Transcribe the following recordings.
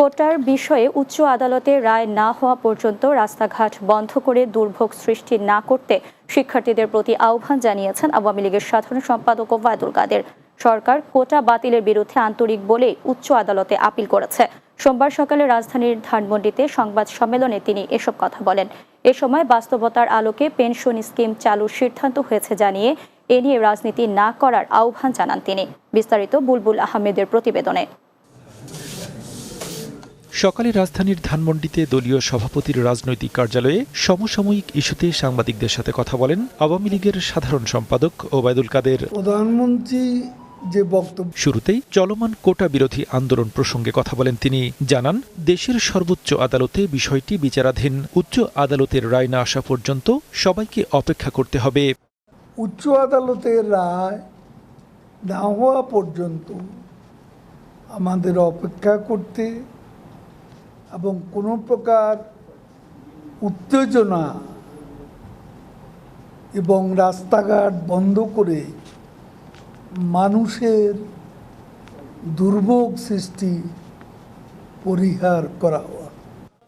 কোটার বিষয়ে উচ্চ আদালতে রায় না হওয়া পর্যন্ত রাস্তাঘাট বন্ধ করে দুর্ভোগ সৃষ্টি না করতে শিক্ষার্থীদের প্রতি আহ্বান জানিয়েছেন আওয়ামী লীগের সাধারণ সম্পাদক ওবায়দুল কাদের। সরকার কোটা বাতিলের বিরুদ্ধে আন্তরিক বলে উচ্চ আদালতে আপিল করেছে। সোমবার সকালে রাজধানীর ধানমন্ডিতে সংবাদ সম্মেলনে তিনি এসব কথা বলেন। এ সময় বাস্তবতার আলোকে পেনশন স্কিম চালুর সিদ্ধান্ত হয়েছে জানিয়ে এ নিয়ে রাজনীতি না করার আহ্বান জানান তিনি। বিস্তারিত বুলবুল আহমেদের প্রতিবেদনে। সকালে রাজধানীর ধানমন্ডিতে দলীয় সভাপতির রাজনৈতিক কার্যালয়ে সমসাময়িক ইস্যুতে সাংবাদিকদের সাথে কথা বলেন আওয়ামী লীগের সাধারণ সম্পাদক ওবায়দুল কাদের। প্রধানমন্ত্রী যে বক্তব্য শুরুতেই চলমান কোটা বিরোধী আন্দোলন প্রসঙ্গে কথা বলেন তিনি। জানান দেশের সর্বোচ্চ আদালতে বিষয়টি বিচারাধীন উচ্চ আদালতের রায় না আসা পর্যন্ত সবাইকে অপেক্ষা করতে হবে। উচ্চ আদালতের রায় না হওয়া পর্যন্ত আমাদের অপেক্ষা করতে এবং কোনো প্রকার উত্তেজনা এবং রাস্তাঘাট বন্ধ করে মানুষের দুর্ভোগ সৃষ্টি পরিহার করা হওয়া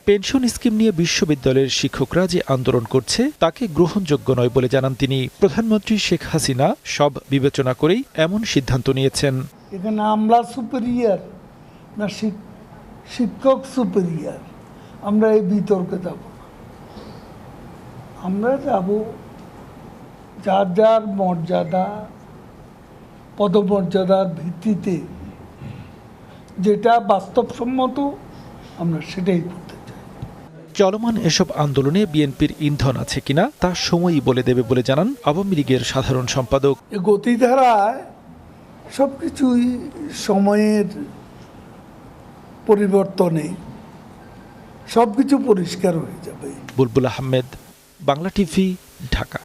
পেনশন স্কিম নিয়ে বিশ্ববিদ্যালয়ের শিক্ষকরা যে আন্দোলন করছে তাকে গ্রহণযোগ্য নয় বলে জানান তিনি। প্রধানমন্ত্রী শেখ হাসিনা সব বিবেচনা করেই এমন সিদ্ধান্ত নিয়েছেন। এখানে আমলা সুপেরিয়ার না শিক- শিক্ষক সুপেরিয়ার আমরা এই বিতর্কে যাব। আমরা যাব যার যার মর্যাদা পদমর্যাদার ভিত্তিতে। যেটা বাস্তবসম্মত আমরা সেটাই করতে চাই। চলমান এসব আন্দোলনে বিএনপির ইন্ধন আছে কিনা তা সময়ই বলে দেবে বলে জানান আওয়ামী লীগের সাধারণ সম্পাদক। গতিধারায় সব কিছুই সময়ের পরিবর্তনে সব কিছু পরিষ্কার হয়ে যাবে। বুলবুল আহমেদ বাংলা টিভি ঢাকা।